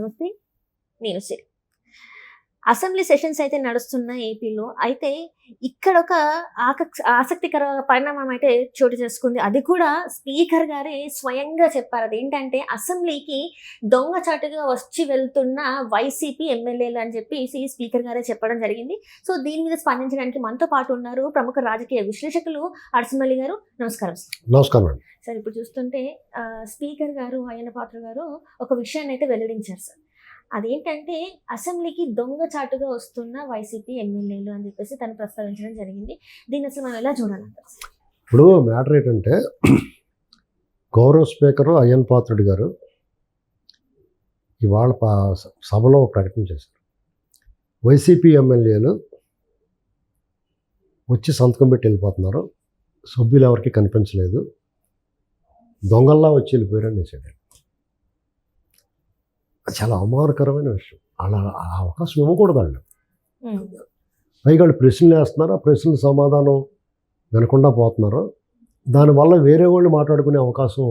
నమస్తే నేను సిరి assembly sessions అయితే నడుస్తున్న ఏపీలో అయితే ఇక్కడ ఒక ఆసక్తికర పరిణామం అయితే చోటు చేసుకుంది. అది కూడా స్పీకర్ గారే స్వయంగా చెప్పారు. అదేంటంటే అసెంబ్లీకి దొంగచాటుగా వచ్చి వెళ్తున్న వైసీపీ ఎమ్మెల్యేలు అని చెప్పేసి స్పీకర్ గారే చెప్పడం జరిగింది. సో దీని మీద స్పందించడానికి మనతో పాటు ఉన్నారు ప్రముఖ రాజకీయ విశ్లేషకులు అరసింహల్లి గారు. నమస్కారం సార్. నమస్కారం సార్ ఇప్పుడు చూస్తుంటే స్పీకర్ గారు అయ్యన్న పాత్ర గారు ఒక విషయాన్ని అయితే వెల్లడించారు సార్. అదేంటంటే అసెంబ్లీకి దొంగచాటుగా వస్తున్న వైసీపీ ఎమ్మెల్యేలు అని చెప్పేసి తను ప్రస్తావించడం జరిగింది. దీన్ని అసలు మనం ఎలా చూడాలంటారు ఇప్పుడు మ్యాటర్ ఏంటంటే గౌరవ స్పీకరు అయ్యన్ పాత్రుడు గారు ఇవాళ పా- సభలో ప్రకటన చేశారు. వైసీపీ ఎమ్మెల్యేలు వచ్చి సంతకం పెట్టి వెళ్ళిపోతున్నారు. సభ్యులు ఎవరికి కనిపించలేదు. దొంగల్లా వచ్చి వెళ్ళిపోయారని వేసాడు చాలా అవమానకరమైన విషయం. అలా ఆ అవకాశం ఇవ్వకూడదు వాళ్ళు పైగా వాళ్ళు ప్రశ్నలు వేస్తున్నారు. ఆ ప్రశ్నల సమాధానం వినకుండా పోతున్నారు. దానివల్ల వేరే వాళ్ళు మాట్లాడుకునే అవకాశం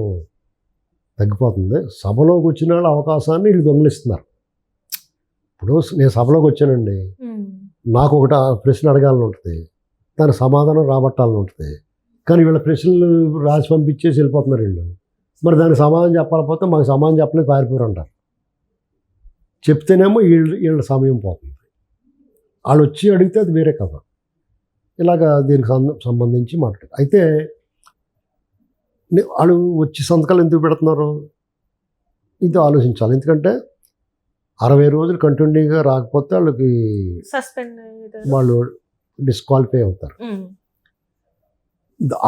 తగ్గిపోతుంది. సభలోకి వచ్చిన వాళ్ళ అవకాశాన్ని వీళ్ళు దొంగిలిస్తున్నారు. ఇప్పుడు నేను సభలోకి వచ్చానండి. నాకు ఒకటి ప్రశ్న అడగాలని ఉంటుంది. దాని సమాధానం రాబట్టాలని ఉంటుంది. కానీ వీళ్ళ ప్రశ్నలు రాసి పంపించేసి వెళ్ళిపోతున్నారు వీళ్ళు. మరి దానికి సమాధానం చెప్పాలిపోతే మాకు సమాధానం చెప్పలేదు పారిపోయారు అంటారు చెప్తేనేమో వీళ్ళు వీళ్ళ సమయం పోతుంది. వాళ్ళు వచ్చి అడిగితే అది వేరే కథ. ఇలాగా దీనికి సంబంధించి మాట్లాడు అయితే వాళ్ళు వచ్చి సంతకాలు ఎందుకు పెడుతున్నారు? ఇది ఆలోచించాలి. ఎందుకంటే అరవై రోజులు కంటిన్యూగా రాకపోతే వాళ్ళకి వాళ్ళు డిస్క్వాలిఫై అవుతారు.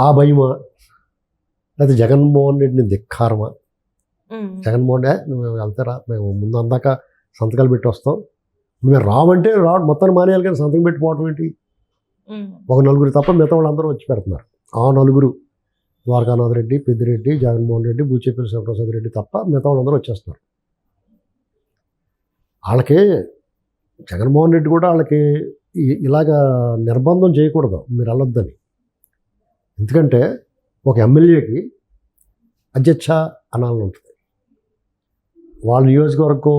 ఆ భయమా? లేకపోతే జగన్మోహన్ రెడ్డిని ధిక్కారమా? జగన్మోహన్ రెడ్డి నువ్వు వెళ్తారా? మేము ముందు అందాక సంతకాలు పెట్టి వస్తాం. నువ్వు రావంటే రా మొత్తాన్ని మానేయాలి కానీ సంతకం పెట్టిపోవటం ఏంటి? ఒక నలుగురు తప్ప మిగతా వాళ్ళందరూ వచ్చి పెడుతున్నారు. ఆ నలుగురు ద్వారకానాథ్ రెడ్డి పెద్దిరెడ్డి జగన్మోహన్ రెడ్డి బూచేపల్లి శివప్రసాద్ రెడ్డి తప్ప మిగతా వాళ్ళందరూ వచ్చేస్తున్నారు. వాళ్ళకి జగన్మోహన్ రెడ్డి కూడా వాళ్ళకి ఇలాగా నిర్బంధం చేయకూడదు. మీరు వెళ్ళొద్దని. ఎందుకంటే ఒక ఎమ్మెల్యేకి అధ్యక్ష అనాలని ఉంటుంది. వాళ్ళ నియోజకవర్గం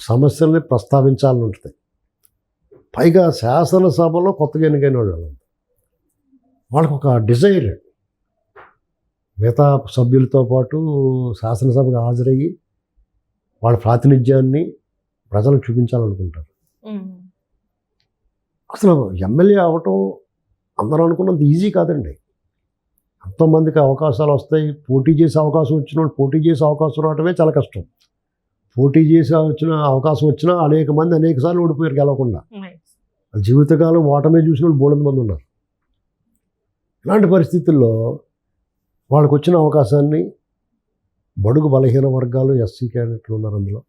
సమస్యల్ని ప్రస్తావించాలని ఉంటుంది. పైగా శాసనసభలో కొత్తగా ఎన్నికైన వాళ్ళు. వాళ్ళకి ఒక డిజైర్. మిగతా సభ్యులతో పాటు శాసనసభకు హాజరయ్యి వాళ్ళ ప్రాతినిధ్యాన్ని ప్రజలకు చూపించాలనుకుంటారు. అసలు ఎమ్మెల్యే అవటం అందరూ అనుకున్నంత ఈజీ కాదండి. ఎంతోమందికి అవకాశాలు వస్తాయి. పోటీ చేసే అవకాశం వచ్చిన వాళ్ళు పోటీ చేసే అవకాశం రావటమే చాలా కష్టం. పోటీ చేసే వచ్చిన అవకాశం వచ్చినా అనేక మంది అనేక సార్లు ఓడిపోయారు గెలవకుండా. జీవితకాలం ఓటమే చూసిన వాళ్ళు బోలెంత మంది ఉన్నారు. ఇలాంటి పరిస్థితుల్లో వాళ్ళకు వచ్చిన అవకాశాన్ని బడుగు బలహీన వర్గాలు ఎస్సీ క్యాండిడేట్లు ఉన్నారు అందులో.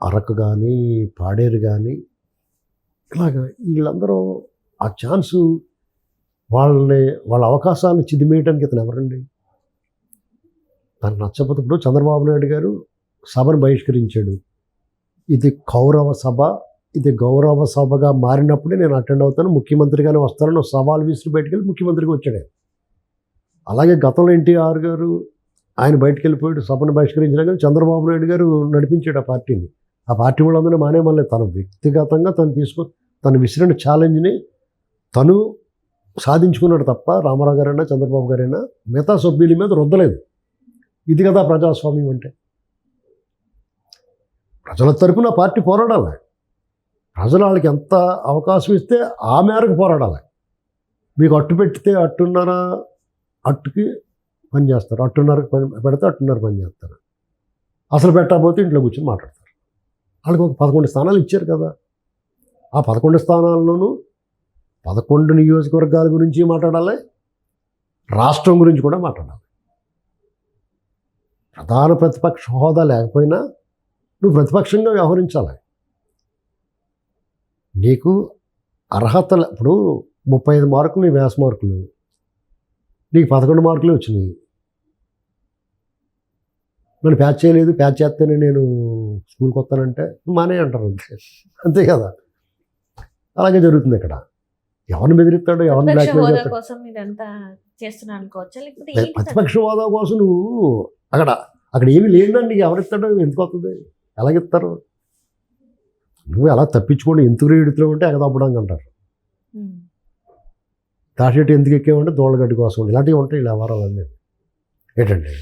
అరకు కానీ పాడేరు కానీ ఇలాగ వీళ్ళందరూ ఆ ఛాన్సు వాళ్ళని వాళ్ళ అవకాశాలను చిదిమేయడానికి ఇతను ఎవరండి? తను నచ్చకపోతే చంద్రబాబు నాయుడు గారు సభను బహిష్కరించాడు. ఇది కౌరవ సభ ఇది గౌరవ సభగా మారినప్పుడే నేను అటెండ్ అవుతాను. ముఖ్యమంత్రిగానే వస్తానని సవాల్ విసిరి బయటకు వెళ్ళి ముఖ్యమంత్రికి వచ్చాడు అలాగే గతంలో ఎన్టీఆర్ గారు ఆయన బయటకు వెళ్ళిపోయాడు సభను బహిష్కరించినా కానీ చంద్రబాబు నాయుడు గారు నడిపించాడు ఆ పార్టీని. ఆ పార్టీ వాళ్ళందరూ మానేమల్లే తను వ్యక్తిగతంగా తను తీసుకు తను విసిరిన ఛాలెంజ్ని తను సాధించుకున్నాడు తప్ప రామారావు గారైనా చంద్రబాబు గారైనా మిగతా సభ్యుల మీద రుద్దలేదు. ఇది కదా ప్రజాస్వామ్యం అంటే. ప్రజల తరపున పార్టీ పోరాడాలి. ప్రజలు వాళ్ళకి ఎంత అవకాశం ఇస్తే ఆ మేరకు పోరాడాలి. మీకు అట్టు పెట్టితే అట్టున్నర అట్టుకి పని చేస్తారు. అట్టున్నరకు పని పెడితే అట్టున్నర పని చేస్తారు. అసలు పెట్టకపోతే ఇంట్లో కూర్చొని మాట్లాడతారు. వాళ్ళకి ఒక పదకొండు స్థానాలు ఇచ్చారు కదా. ఆ పదకొండు స్థానాల్లోనూ పదకొండు నియోజకవర్గాల గురించి మాట్లాడాలి. రాష్ట్రం గురించి కూడా మాట్లాడాలి. ప్రధాన ప్రతిపక్ష హోదా లేకపోయినా నువ్వు ప్రతిపక్షంగా వ్యవహరించాలి. నీకు అర్హత ఇప్పుడు ముప్పై ఐదు మార్కులు నీ వ్యాస మార్కులు. నీకు పదకొండు మార్కులు వచ్చినాయి. నన్ను ప్యాచ్ చేయలేదు ప్యాచ్ చేస్తేనే నేను స్కూల్కి వస్తానంటే మానే అంటారు అంతే. అంతే కదా? అలాగే జరుగుతుంది ఇక్కడ. ఎవరిని బెదిరిస్తాడో ఎవరిని బ్లాక్మెయిల్ హోదా చేస్తాడు? ప్రతిపక్ష హోదా కోసం నువ్వు అక్కడ అక్కడ ఏమీ లేదండి ఎవరిస్తాడు ఎందుకు వస్తుంది? ఎలాగిస్తారు? నువ్వు ఎలా తప్పించుకోండి ఎందుకు ఎడుతున్నావు అంటే ఎగదప్పడానికి అంటారు. ఉమ్. తాషెట్టు ఎందుకు ఎక్కేవంటే దోళ్ళగడ్డి కోసం ఇలాంటివి ఉంటాయి ఇలా వ్యవహారాలన్నీ ఏంటండి?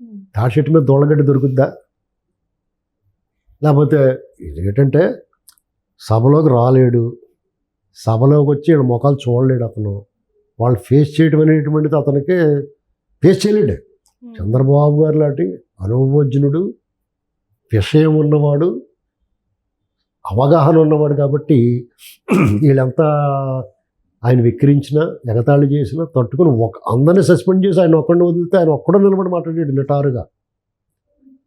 ఉమ్. తాషెట్టు మీద దోళ్ళగడ్డి దొరుకుద్దా? లేకపోతే ఇది ఏంటంటే సభలోకి రాలేడు. సభలోకి వచ్చి ఈయన ముఖాలు చూడలేడు అతను. వాళ్ళు ఫేస్ చేయడం అనేటువంటిది అతనికి ఫేస్ చేయలేడు. చంద్రబాబు గారు లాంటి అనుభవజ్ఞుడు విషయం ఉన్నవాడు అవగాహన ఉన్నవాడు కాబట్టి వీళ్ళంతా ఆయన విక్రించినా ఎగతాళి చేసినా తట్టుకుని ఒక అందరిని సస్పెండ్ చేసి ఆయన ఒక్కడిని వదిలితే ఆయన ఒక్కడో నిలబడి మాట్లాడాడు నిటారుగా.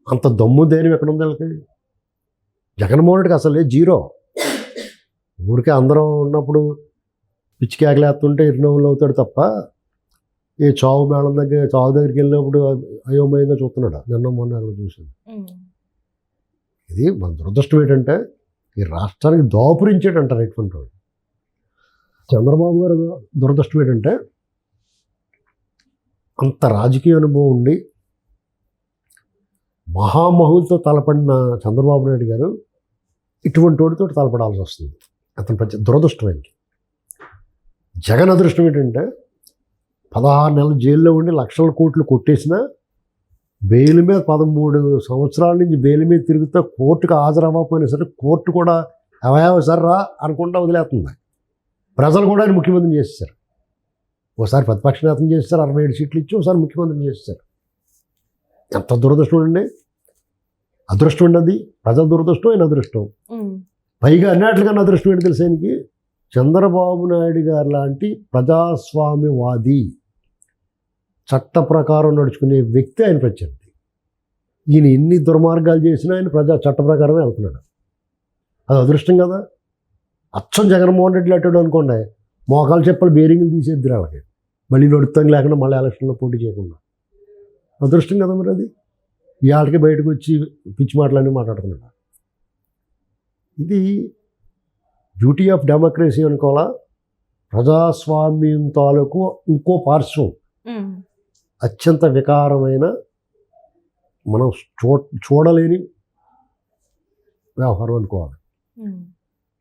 అంత దమ్ము ధైర్యం ఎక్కడ ఉంది వీళ్ళకి? జగన్మోహన్ రెడ్డికి అసలే జీరో ఊరికే అందరం ఉన్నప్పుడు పిచ్చి కేకలేస్తుంటే ఇరునవ్వులు అవుతాడు తప్ప ఏ చావు మేళం దగ్గర చావు దగ్గరికి వెళ్ళినప్పుడు అయోమయంగా చూస్తున్నాడు? నిన్న మొన్న అక్కడ ఉమ్. ఇది మన దురదృష్టం ఏంటంటే ఈ రాష్ట్రానికి దోపురించేటంటారు ఎటువంటి వాడు చంద్రబాబు గారు దురదృష్టం ఏంటంటే అంత రాజకీయ అనుభవం ఉండి మహామహులతో తలపడిన చంద్రబాబు నాయుడు గారు ఇటువంటి వాడితో తలపడాల్సి వస్తుంది. అతని పెద్ద దురదృష్టం ఆయనకి. జగన్ అదృష్టం ఏంటంటే పదహారు నెలలు జైల్లో ఉండి లక్షల కోట్లు కొట్టేసినా బెయిల్ మీద పదమూడు సంవత్సరాల నుంచి బెయిల్ మీద తిరుగుతా కోర్టుకు హాజరవ్వకపోయినా సరే కోర్టు కూడా అవయవ సర్రా అనుకుంటా వదిలేస్తుంది. ప్రజలు కూడా ఆయన ముఖ్యమంత్రిని చేస్తారు ఒకసారి ప్రతిపక్ష నేతను చేస్తారు అరవై ఏడు సీట్లు ఇచ్చి ఒకసారి ముఖ్యమంత్రిని చేస్తారు ఎంత దురదృష్టం అండి. అదృష్టం అండి ప్రజల దురదృష్టం ఆయన అదృష్టం. పైగా పైగా అన్నిటికన్నా అదృష్టం ఏంటి తెలుసా ఆయనకి చంద్రబాబు నాయుడు గారు లాంటి ప్రజాస్వామ్యవాది చట్ట ప్రకారం నడుచుకునే వ్యక్తి ఆయన ప్రత్యర్థి. ఈయన ఎన్ని దుర్మార్గాలు చేసినా ఆయన ప్రజా చట్ట ప్రకారమే వెళ్తున్నాడు. అది అదృష్టం కదా? అచ్చం జగన్మోహన్ రెడ్డి అట్టాడు అనుకోండి మోకాలు చెప్పలు బేరింగ్లు తీసేద్ది రావాలి మళ్ళీ నడుతాం లేకుండా మళ్ళీ ఎలక్షన్లో పోటీ చేయకుండా. అదృష్టం కదా మరి అది? ఇవాళకి బయటకు వచ్చి పిచ్చి మాటలన్నీ మాట్లాడుతున్నాడు. ఇది బ్యూటీ ఆఫ్ డెమోక్రసీ అనుకోవాలా ప్రజాస్వామ్యం తాలూకు ఇంకో పార్శ్వం. అత్యంత వికారమైన మనం చూ చూడలేని వ్యవహారం అనుకోవాలి.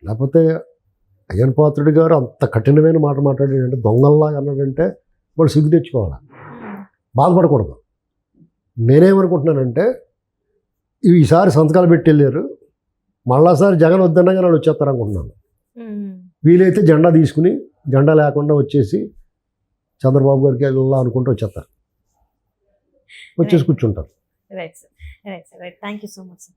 లేకపోతే అయ్యన్ పాత్రుడి గారు అంత కఠినమైన మాట మాట్లాడాడంటే దొంగల్లాగా అన్నాడంటే వాళ్ళు సిగ్గు తెచ్చుకోవాలి. బాధపడకూడదు నేనేమనుకుంటున్నానంటే ఈసారి సంతకాలు పెట్టి వెళ్ళారు మళ్ళాసారి జగన్ వద్దనగా వాళ్ళు వచ్చేస్తారు అనుకుంటున్నాను ఉమ్. వీలైతే జెండా తీసుకుని జెండా లేకుండా వచ్చేసి చంద్రబాబు గారికి వెళ్ళా అనుకుంటూ వచ్చేస్తారు. వచ్చేసి కూర్చుంటారు. Right sir right sir right thank you so much sir